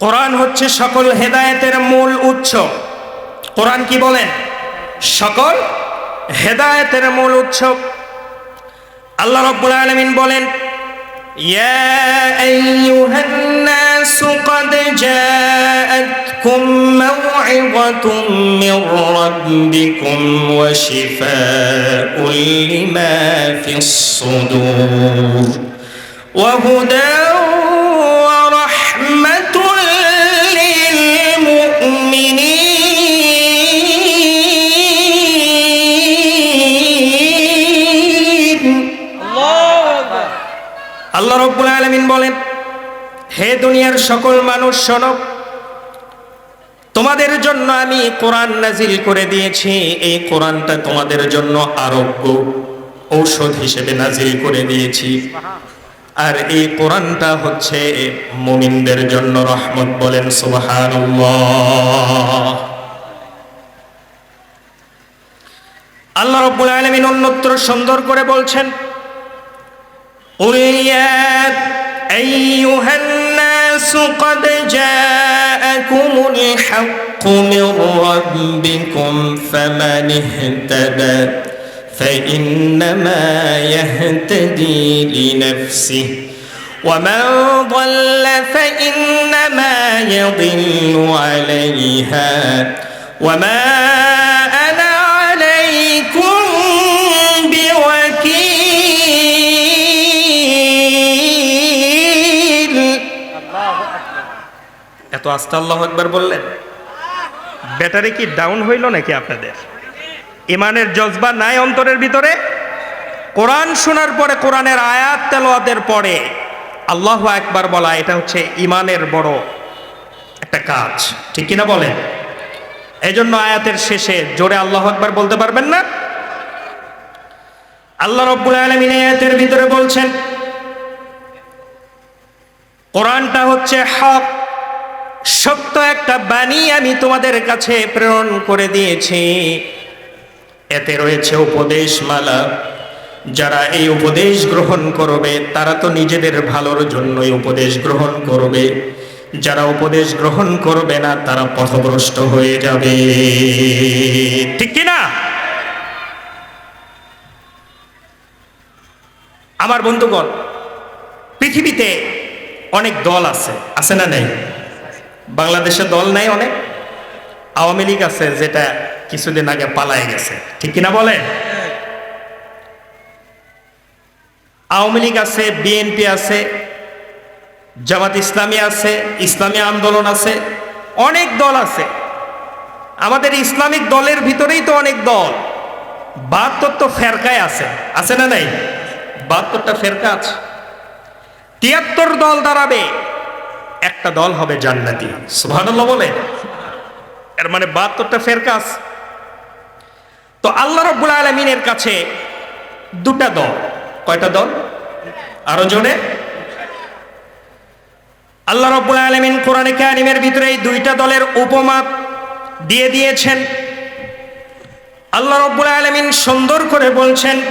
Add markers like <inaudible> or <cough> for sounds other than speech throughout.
কোরআন হচ্ছে সকল হেদায়েতের মূল উৎস কোরআন কি বলেন সকল হেদায়েতের মূল উৎস আল্লাহ রব্বুল আলামিন বলেন ইয়া আইয়ুহান নাস قد جاءتكم موعظة من ربكم وشفاء لما في الصدور وهدى রব্বুল আলমিন বলেন, হে দুনিয়ার সকল মানুষ, শোনো, তোমাদের জন্য আমি কোরআন নাজিল করে দিয়েছি। এই কোরআনটা তোমাদের জন্য আরোগ্য ঔষধ হিসেবে নাজিল করে দিয়েছি। আর এই কোরআনটা হচ্ছে মুমিনদের জন্য রহমত বলেন সুবহানাল্লাহ। আল্লাহ রব্বুল আলামিন অন্যত্র সুন্দর করে বলছেন قل يا أيها الناس قد جاءكم الحق من ربكم فمن اهتدى فإنما يهتدي لنفسه ومن ضل فإنما يضل عليها وما আস্তে আল্লাহ একবার বললেন। ব্যাটারি কি ডাউন হইল নাকি আপনাদের? ইমানের জজবা নাই অন্তরের ভিতরে? কোরআন শোনার পরে, কোরআনের আয়াত তেলোয়াতের পরে আল্লাহ একবার বলা, এটা হচ্ছে ইমানের বড় একটা কাজ। ঠিক কিনা বলেন? এই জন্য আয়াতের শেষে জোরে আল্লাহ একবার বলতে পারবেন না? আল্লাহ রব্বুল আলমিন আয়াতের ভিতরে বলছেন, কোরআনটা হচ্ছে হক সত্য একটা বাণী আমি তোমাদের কাছে প্রেরণ করে দিয়েছি। এতে রয়েছে উপদেশমালা। যারা এই উপদেশ গ্রহণ করবে, তারা তো নিজেদের ভালোর জন্যই উপদেশ গ্রহণ করবে। যারা উপদেশ গ্রহণ করবে না, তারা পথভ্রষ্ট হয়ে যাবে। ঠিক কি না আমার বন্ধুগণ, পৃথিবীতে অনেক দল আছে আছে না নেই? বাংলাদেশে দল নাই অনেক। আওয়ামী লীগ আছে যেটা কিছুদিন আগে পালায় গেছে। ঠিক কিনা বলে আওয়ামী লীগ আছে, বিএনপি আছে, জামাত ইসলামী আছে, ইসলামী আন্দোলন আছে, অনেক দল আছে। আমাদের ইসলামিক দলের ভিতরেই তো অনেক দল। বাহাত্তর তো ফেরকায় আছে। আছে না নাই? বাহাত্তরটা ফেরকা আছে। তিয়াত্তর দল দাঁড়াবে। একটা দল হবে জান্নাতি। সুবহানাল্লাহ বলে এর মানে বাহাত্তরটা ফেরকাস তো আল্লাহ রব্বুল আলমিনের কাছে দুটা দল। কয়টা দল? আরও জোরে। আল্লাহ রব্বুল আলমিন কোরআনে কারিমের ভিতরে এই দুইটা দলের উপমা দিয়ে দিয়েছেন। আল্লাহ রব্বুল আলমিন সুন্দর করে বলছেন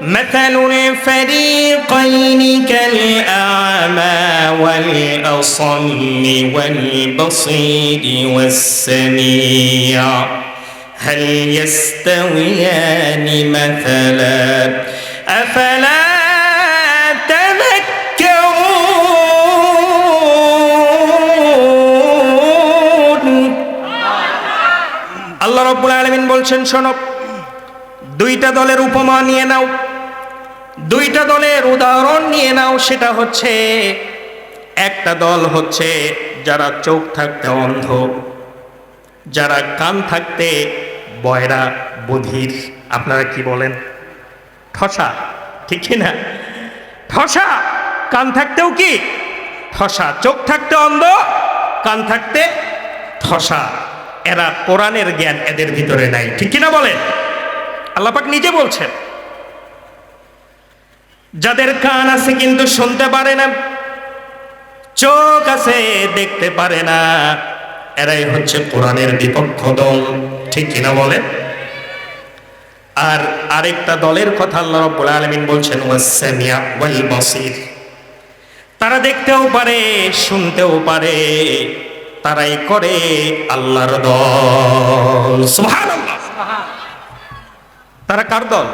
مثل الفريقين كالأعمى والأصم والبصير والسميع هل يستويان مثلا أفلا تذكرون আল্লাহ রব্বুল আলমিন বলছেন শোনো দুইটা দলের উপমা নিয়ে নাও দুইটা দলের উদাহরণ নিয়ে নাও, সেটা হচ্ছে, একটা দল হচ্ছে যারা চোখ থাকতে অন্ধ, যারা কান থাকতে বয়রা বধির। আপনারা কি বলেন? ঠসা, ঠিক না ঠসা, কান থাকতেও কি? ঠসা। চোখ থাকতে অন্ধ, কান থাকতে ঠসা। এরা কোরআনের জ্ঞান এদের ভিতরে নাই, ঠিক কিনা বলেন? আল্লাপাক নিজে বলছেন। যাদের কান আছে কিন্তু শুনতে পারে না, চোখ আছে দেখতে পারে না, এরাই হচ্ছে কোরআনের বিপক্ষ দল। ঠিক কিনা বলে আর আরেকটা দলের কথা আল্লাহ রাব্বুল আলামিন বলছেন ওয়াসামিয়া ওয়াল বাসির তারা দেখতেও পারে, শুনতেও পারে, তারাই করে আল্লাহর দল। সুবহানাল্লাহ। তারা কার দল?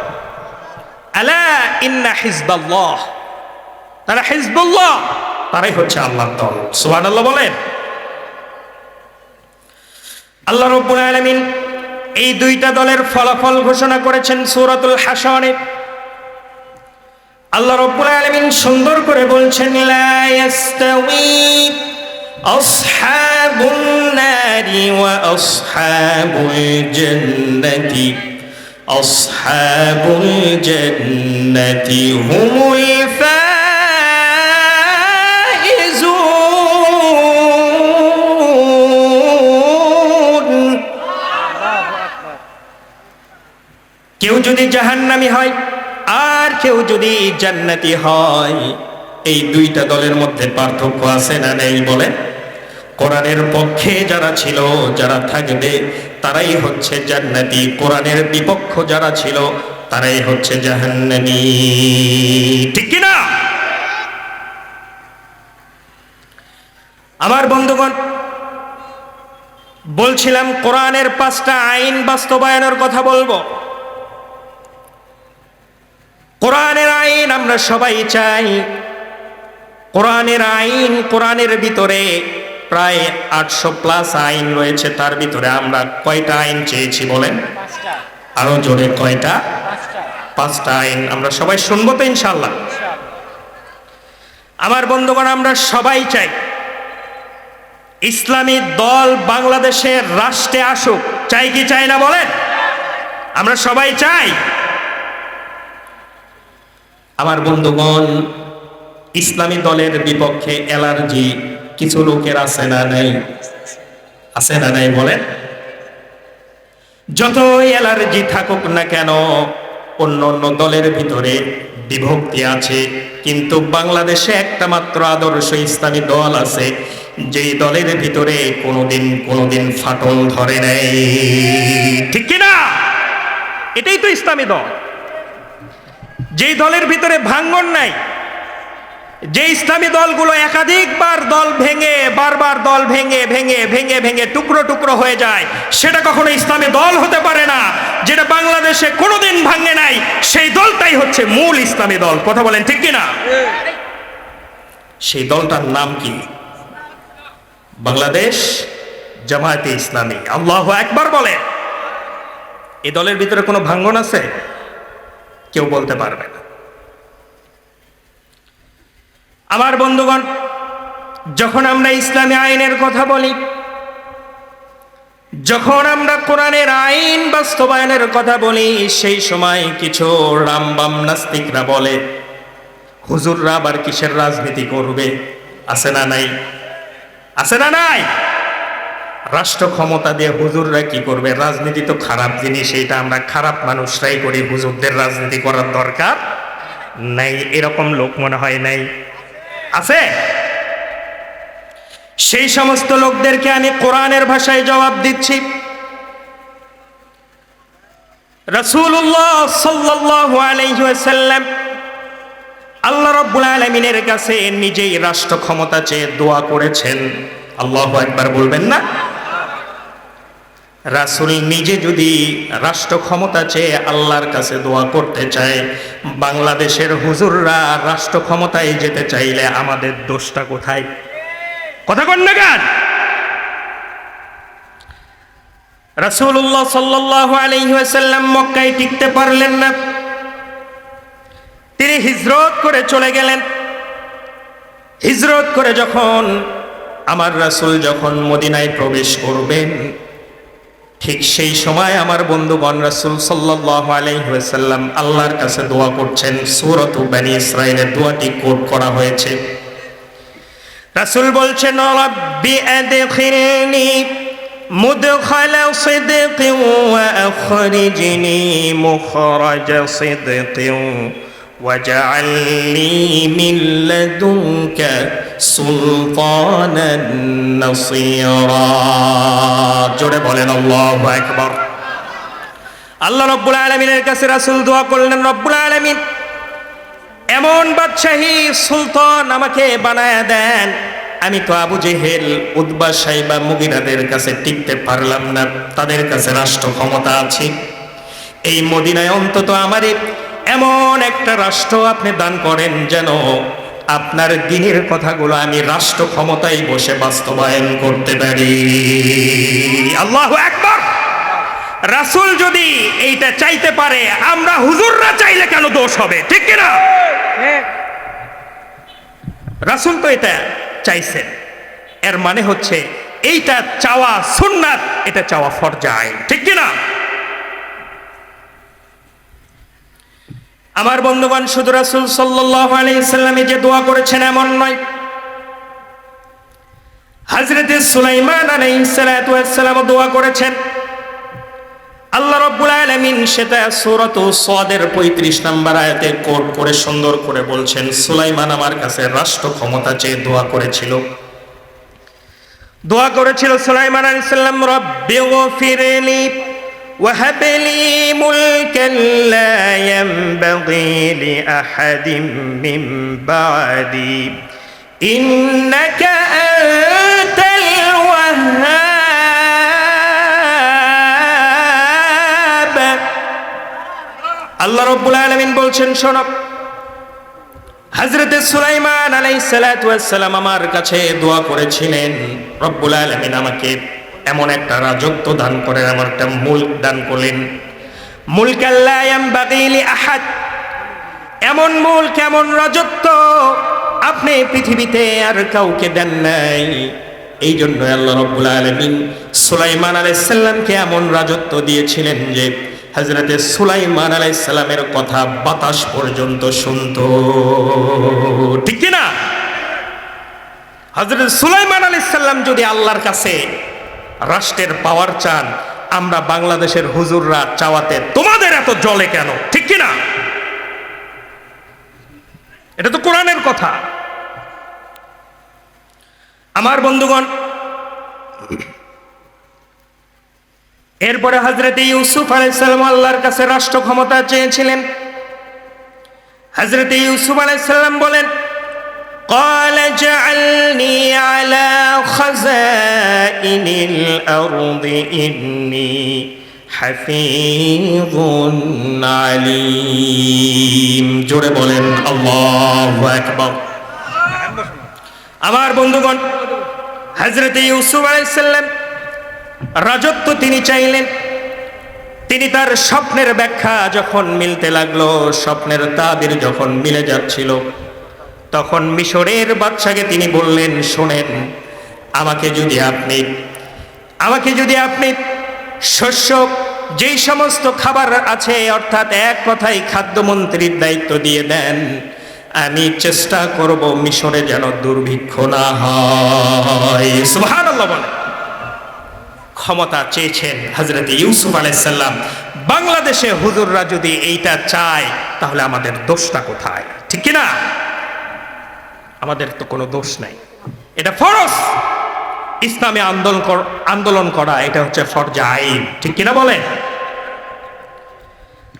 আলা ইন্না হিজবাল্লাহ। তারা হিজবুল্লাহ, তারাই হচ্ছে আল্লাহর দল। সুবহানাল্লাহ বলেন। আল্লাহ রব্বুল আলামিন এই দুইটা দলের ফলাফল ঘোষণা করেছেন সূরাতুল হাসনে আল্লাহ রব্বুল আলামিন সুন্দর করে বলছেন, লা ইয়াস্তাউই আসহাবুন নারি আসহাবুল জান্নাতি হুমুল ফাইজুন কেউ যদি জাহান্নামি হয়, আর কেউ যদি জান্নাতি হয়, এই দুইটা দলের মধ্যে পার্থক্য আছে না নেই বলে? কোরআনের পক্ষে যারা ছিল, যারা থাকবে তারাই হচ্ছে জান্নাতি। কোরআনের বিপক্ষ যারা ছিল, তারাই হচ্ছে জাহান্নামী। ঠিক কি না আমার বন্ধুগণ, বলছিলাম কোরআনের পাঁচটা আইন বাস্তবায়নের কথা বলব। কোরআনের আইন আমরা সবাই চাই। কোরআনের আইন কোরআনের ভিতরে প্রায় আটশো প্লাস আইন রয়েছে তার ভিতরে আমরা কয়টা আইন চেয়েছি বলেন? পাঁচটা। আরও জোরে কয়টা? পাঁচটা। পাঁচটা আইন আমরা সবাই শুনব তো ইনশাল্লাহ আমার বন্ধুগণ আমরা সবাই চাই ইসলামী দল বাংলাদেশের রাষ্ট্রে আসুক। চাই কি চাই না বলেন? আমরা সবাই চাই। আমার বন্ধুগণ ইসলামী দলের বিপক্ষে অ্যালার্জি কিছু লোকের আছে না নাই? আছে না নাই বলেন? যতই অ্যালার্জি থাকুক না কেন, অন্য অন্য দলের ভিতরে বিভক্তি আছে। কিন্তু বাংলাদেশে একটা মাত্র আদর্শ ইসলামী দল আছে, যেই দলের ভিতরে কোনোদিন কোনোদিন ফাটল ধরে নেই। ঠিক কি না? এটাই তো ইসলামী দল। যেই দলের ভিতরে ভাঙ্গন নাই যে ইসলামী দলগুলো একাধিকবার দল ভেঙে, বারবার দল ভেঙে ভেঙে ভেঙে ভেঙে টুকরো টুকরো হয়ে যায়, সেটা কখনো ইসলামী দল হতে পারে না, যেটা বাংলাদেশে কোনোদিন ভাঙে নাই, সেই দলটাই হচ্ছে মূল ইসলামী দল। কথা বলেন ঠিক কি না সেই দলটার নাম কি? বাংলাদেশ জামায়াতে ইসলামী। আল্লাহ একবার বলে। এই দলের ভিতরে কোনো ভাঙ্গন আছে? কেউ বলতে পারবে না। আমার বন্ধুগণ, যখন আমরা ইসলামী আইনের কথা বলি, যখন আমরা কোরআনের আইন বাস্তবায়নের কথা বলি, সেই সময় কিছু রামবাম নাস্তিকরা বলে, হুজুররা আবার কিসের রাজনীতি করবে? আছে না নাই? আছে না নাই? রাষ্ট্র ক্ষমতা দিয়ে হুজুররা কি করবে? রাজনীতি তো খারাপ জিনিস, এটা আমরা খারাপ মানুষরাই করি। হুজুরদের রাজনীতি করার দরকার নাই, এরকম লোক মনে হয় নাই। আছে? সেই সমস্ত লোকদেরকে আমি কোরআনের ভাষায় জবাব দিচ্ছি। আল্লাহ রব্বুল আলমিনের কাছে নিজেই রাষ্ট্র ক্ষমতা চেয়ে দোয়া করেছেন। আল্লাহ একবার বলবেন না? রাসুল নিজে যদি রাষ্ট্র ক্ষমতা চেয়ে আল্লাহর কাছে দোয়া করতে চায়, বাংলাদেশের হুজুররা রাষ্ট্র ক্ষমতায় যেতে চাইলে আমাদের দোষটা কোথায়? কথা কন না গান রাসূলুল্লাহ সাল্লাল্লাহু আলাইহি ওয়াসাল্লাম মক্কায় টিকতে পারলেন না। তিনি হিজরত করে চলে গেলেন। হিজরত করে যখন আমার রাসূল যখন মদিনায় প্রবেশ করবেন ঠিক সেই সময় আমার বন্ধুগণ রাসূল আলাইহি আল্লাহর কাছে দোয়া করছেন। সূরাত বানী ইসরাঈলের দোয়াটি কোট করা হয়েছে। রাসূল বলছেন রব্বি আদখিলনি সিদক ওয়া আখরিজনি মুখরাজ সিদক واجعل لي من لدنك سلطانا نصيرا জোরে বলেন আল্লাহু আকবার আল্লাহ রব্বুল আলামিনের কাছে রাসূল দোয়া করলেন রব্বুল আলামিন এমন বাদশাহী সুলতান আমাকে বানায় দেন আমি তো আবু জেহেল উদ্বা সাইবা মুগিরাদের কাছে টিকতে পারলাম না তাদের কাছে রাষ্ট্র ক্ষমতা আছে এই মদিনায় অন্তত আমারে এমন একটা রাষ্ট্র আপনি দান করেন যেন আপনার দিনের কথাগুলো আমি রাষ্ট্র ক্ষমতায় বসে বাস্তবায়ন করতে পারি। আল্লাহ একবার রাসূল যদি এইটা চাইতে পারে, আমরা হুজুররা চাইলে কেন দোষ হবে? ঠিক কিনা? রাসূল তো এটা চাইছেন। এর মানে হচ্ছে, এইটা চাওয়া সুন্নাত, এটা চাওয়া ফরজাই ঠিক কিনা? আমার বন্ধুগণ, শুধু রাসূল সাল্লামে যে দোয়া করেছেন এমন নয়। হযরত সুলাইমান আলাইহিস সালাতু দোয়া করেছেন। আল্লাহ রব্বুল আলামিন সেটা সূরাত সাদের 35 নম্বর আয়াতে কোট করে, সুন্দর করে বলছেন, সুলাইমান আমার কাছে রাষ্ট্র ক্ষমতা চেয়ে দোয়া করেছিল। দোয়া করেছিল সুলাইমান আলাইহিস সালাম, রব্বি গফিরলি وهب لي ملكا لا ينبغي لأحد من بعدي إنك أنت الوهاب আল্লাহ রব্বুল আলমিন বলছেন শোনব হজরতে সুলাইমান আলাই সালাম আমার কাছে দোয়া করেছিলেন রব্বুল আলমিন আমাকে এমন একটা রাজত্ব দান করেন, এমন একটা মুল্ক দান করলেন। আহাদ এমন মুল্ক, এমন রাজত্ব আপনি পৃথিবীতে আর কাউকে দেন নাই। এই জন্য আল্লাহ রব্বুল আলমিন সুলাইমান আলাইসাল্লামকে এমন রাজত্ব দিয়েছিলেন যে হজরতে সুলাইমান আলাইসাল্লামের কথা বাতাস পর্যন্ত শুনত। ঠিক না হজরত সুলাইমান আলাইসাল্লাম যদি আল্লাহর কাছে রাষ্ট্রের পাওয়ার চান, আমরা বাংলাদেশের হুজুররা চাওয়াতে তোমাদের এত জলে কেন? ঠিক কি না? এটা তো কোরআনের কথা। আমার বন্ধুগণ, এরপরে হজরত ইউসুফ আলাইসাল্লাম আল্লাহর কাছে রাষ্ট্র ক্ষমতা চেয়েছিলেন। হজরত ইউসুফ আলাইসাল্লাম বলেন قال اجعلني على خزائن الأرض إني حفيظ عليم জোরে বলেন আল্লাহু আকবার আমার বন্ধুগণ হযরত ইউসুফ আলাইহিস সালাম রাজত্ব তিনি চাইলেন তিনি তার স্বপ্নের ব্যাখ্যা যখন মিলতে লাগলো স্বপ্নের তাবির যখন মিলে যাচ্ছিল তখন মিশরের বাদশাকে তিনি বললেন, শোনেন, আমাকে যদি আপনি, আমাকে যদি আপনি শস্য, যেই সমস্ত খাবার আছে, অর্থাৎ এক কথাই খাদ্যমন্ত্রীর দায়িত্ব দিয়ে দেন, আমি চেষ্টা করব মিশরে যেন দুর্ভিক্ষ না হয়। ক্ষমতা চেয়েছেন হজরত ইউসুফ আলাইসাল্লাম বাংলাদেশে হুজুররা যদি এইটা চায়, তাহলে আমাদের দোষটা কোথায়? ঠিক কিনা? আমাদের তো কোনো দোষ নাই। এটা ফরজ। ইসলামে আন্দোলন আন্দোলন করা, এটা হচ্ছে ফরজা আইন। ঠিক কিনা বলেন?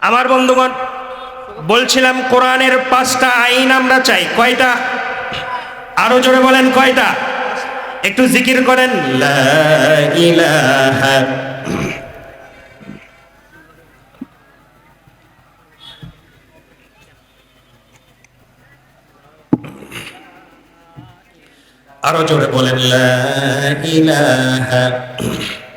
আমার বন্ধুগণ, বলছিলাম কোরআনের পাঁচটা আইন আমরা চাই। কয়টা? আরও জোরে বলেন কয়টা? একটু জিকির করেন, লা ইলাহা আরও জোরে বলেন লা ইলাহা <clears throat>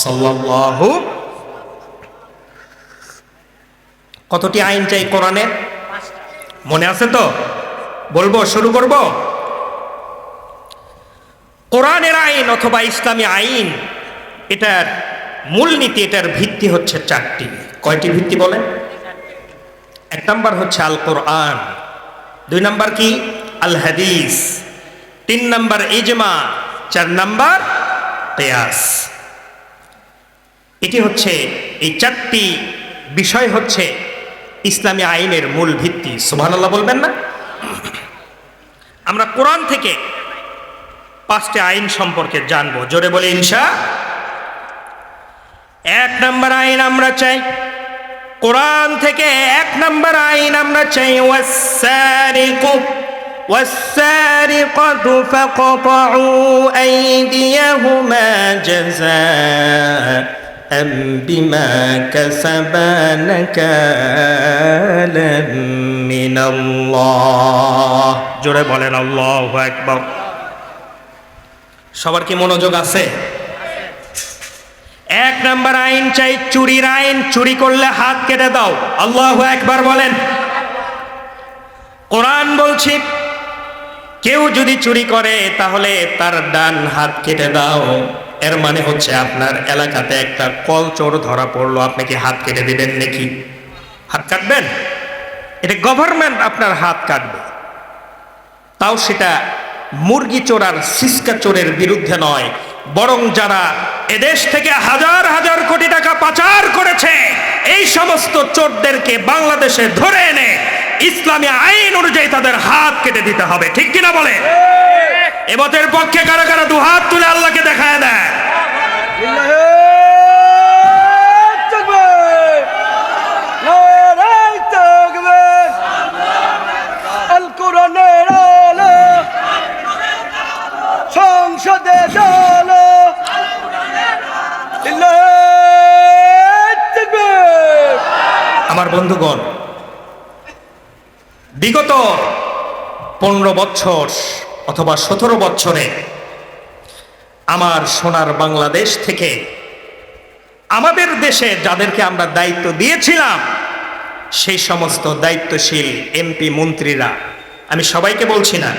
সাল্লাল্লাহু কতটি আইন চাই কোরআনে? মনে আছে তো? বলব, শুরু করব? কোরআনের আইন অথবা ইসলামী আইন, এটার মূলনীতি, এটার ভিত্তি হচ্ছে চারটি। কয়টি ভিত্তি বলেন? এক নম্বর হচ্ছে আল কোরআন দুই নাম্বার কি? আল হাদিস তিন নাম্বার ইজমা, চার নাম্বার কেয়াস। এটি হচ্ছে, এই চারটি বিষয় হচ্ছে ইসলামী আইনের মূল ভিত্তি। সুবহানাল্লাহ বলবেন না? আমরা কোরআন থেকে পাঁচটি আইন সম্পর্কে জানবো জোরে বলে ইনশা এক নম্বর আইন আমরা চাই কোরআন থেকে এক নম্বর আইন আমরা চাই ওয়াসারিকু والسارقة فقطعوا أيديهما جزاء بما كسبا نكالا জোরে বলেন, আল্লাহ একবার সবার কি মনোযোগ আছে? এক নাম্বার আইন চাই, চুরির আইন, চুরি করলে হাত কেটে দাও। আল্লাহ একবার বলেন। কোরআন বলছি, কেউ যদি চুরি করে, তাহলে তার ডান হাত কেটে দাও। এর মানে হচ্ছে আপনার এলাকাতে একটা কল চোর ধরা পড়ল। আপনি কি হাত কেটে দিবেন নাকি? হাত কাটবেন? এটা গভর্নমেন্ট আপনার হাত কাটবে। তাও সেটা মুরগি চোরার সিসকা চোরের বিরুদ্ধে নয় বরং যারা এদেশ থেকে হাজার হাজার কোটি টাকা পাচার করেছে এই সমস্ত চোরদেরকে বাংলাদেশে ধরে এনে ইসলামী আইন অনুযায়ী তাদের হাত কেটে দিতে হবে। ঠিক কিনা বলে? এবতের পক্ষে কারা কারা দু হাত তুলে আল্লাহকে দেখায় দেয়? সংসদে আমার বন্ধুগণ, বিগত পনেরো বছর অথবা সতেরো বছরে আমার সোনার বাংলাদেশ থেকে আমাদের দেশে যাদেরকে আমরা দায়িত্ব দিয়েছিলাম, সেই সমস্ত দায়িত্বশীল এমপি মন্ত্রীরা, আমি সবাইকে বলছি না